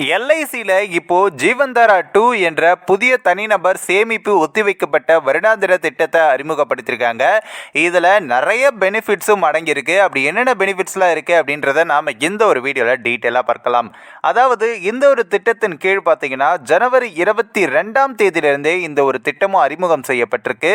எல்ஐசியில் இப்போ ஜீவன்தாரா டூ என்ற புதிய தனிநபர் சேமிப்பு ஒத்திவைக்கப்பட்ட வருடாந்திர திட்டத்தை அறிமுகப்படுத்தியிருக்காங்க இதில் நிறைய பெனிஃபிட்ஸும் அடங்கியிருக்கு. அப்படி என்னென்ன பெனிஃபிட்ஸ்லாம் இருக்குது அப்படின்றத நாம் இந்த ஒரு வீடியோவில் டீட்டெயிலாக பார்க்கலாம். அதாவது இந்த ஒரு திட்டத்தின் கீழ் பார்த்தீங்கன்னா ஜனவரி இருபத்தி ரெண்டாம் தேதியிலிருந்தே இந்த ஒரு திட்டமும் அறிமுகம் செய்யப்பட்டிருக்கு.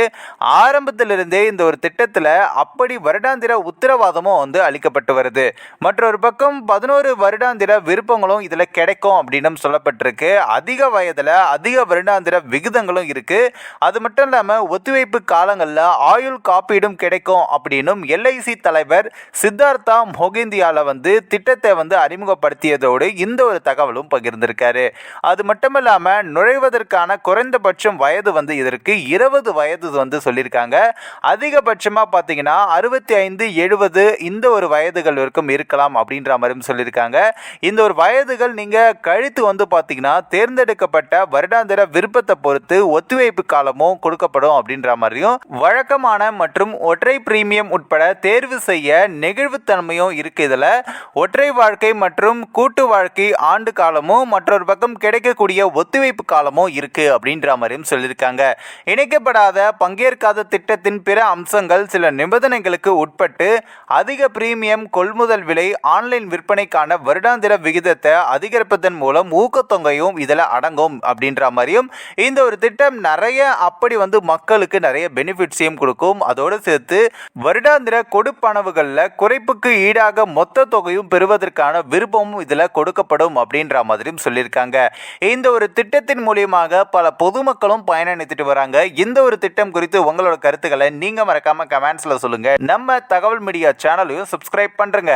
ஆரம்பத்திலிருந்தே இந்த ஒரு திட்டத்தில் அப்படி வருடாந்திர உத்தரவாதமும் வந்து அளிக்கப்பட்டு வருது. மற்றொரு பக்கம் பதினோரு வருடாந்திர விருப்பங்களும் இதில் கிடைக்கும். அப்படின்னு சொல்லப்பட்டிருக்கு. அதிக வயதில் அதிக வருடாந்திர விகிதங்களும் இருக்குது அது மட்டும் இல்லாமல் ஒத்திவைப்பு காலங்களில் ஆயுள் காப்பீடும் கிடைக்கும் அப்படின்னும் எல்ஐசி தலைவர் சித்தார்த்தா மொகிந்தியால வந்து திட்டத்தை வந்து அறிமுகப்படுத்தியதோடு இந்த ஒரு தகவலும் பகிர்ந்திருக்காரு. அது மட்டும் இல்லாமல் நுழைவதற்கான குறைந்தபட்சம் வயது வந்து இதற்கு இருபது வயது வந்து சொல்லியிருக்காங்க. அதிகபட்சமாக பார்த்தீங்கன்னா அறுபத்தி ஐந்து எழுபது இந்த ஒரு வயதுகள் வரைக்கும் இருக்கலாம் அப்படின்ற மாதிரியும் சொல்லியிருக்காங்க. இந்த ஒரு வயதுகள் நீங்கள் கழித்து வந்து பார்த்தீங்கன்னா தேர்ந்தெடுக்கப்பட்ட வருடாந்திர விருப்பத்தை பொறுத்து ஒத்திவைப்பு காலமும் கொடுக்கப்படும் அப்படின்ற மாதிரியும் வழக்கமான மற்றும் ஒற்றை பிரீமியம் உட்பட தேர்வு செய்ய நெகிழ்வுத்தன்மையும் இருக்கு இதில். ஒற்றை வாழ்க்கை மற்றும் கூட்டு வாழ்க்கை ஆண்டு காலமும் மற்றொரு பக்கம் கிடைக்கக்கூடிய ஒத்திவைப்பு காலமும் இருக்கு அப்படின்ற மாதிரியும் சொல்லியிருக்காங்க. இணைக்கப்படாத பங்கேற்காத திட்டத்தின் பிற அம்சங்கள் சில நிபந்தனைகளுக்கு உட்பட்டு அதிக பிரீமியம் கொள்முதல் விலை ஆன்லைன் விற்பனைக்கான வருடாந்திர விகிதத்தை அதிகரிப்பதன் மூலம் ஊக்கத்தொகையும் இதில் அடங்கும் அப்படின்ற மாதிரியும் இந்த ஒரு திட்டம் நிறைய அப்படி வந்து மக்களுக்கு நிறைய பெனிஃபிட்ஸையும் கொடுக்கும். அதோடு சேர்த்து வருடாந்திர கொடுப்பனவுகளில் குறைப்புக்கு ஈடாக மொத்த தொகையும் பெறுவதற்கான விருப்பமும் இதில் கொடுக்கப்படும் அப்படின்ற மாதிரியும் சொல்லியிருக்காங்க. இந்த ஒரு திட்டத்தின் மூலியமாக பல பொதுமக்களும் பயனளித்துட்டு வராங்க. இந்த ஒரு திட்டம் குறித்து உங்களோட கருத்துக்களை நீங்கள் மறக்காமல் கமெண்ட்ஸில் சொல்லுங்கள் நம்ம தகவல் மீடியா சேனலையும் சப்ஸ்கிரைப் பண்ணுறங்க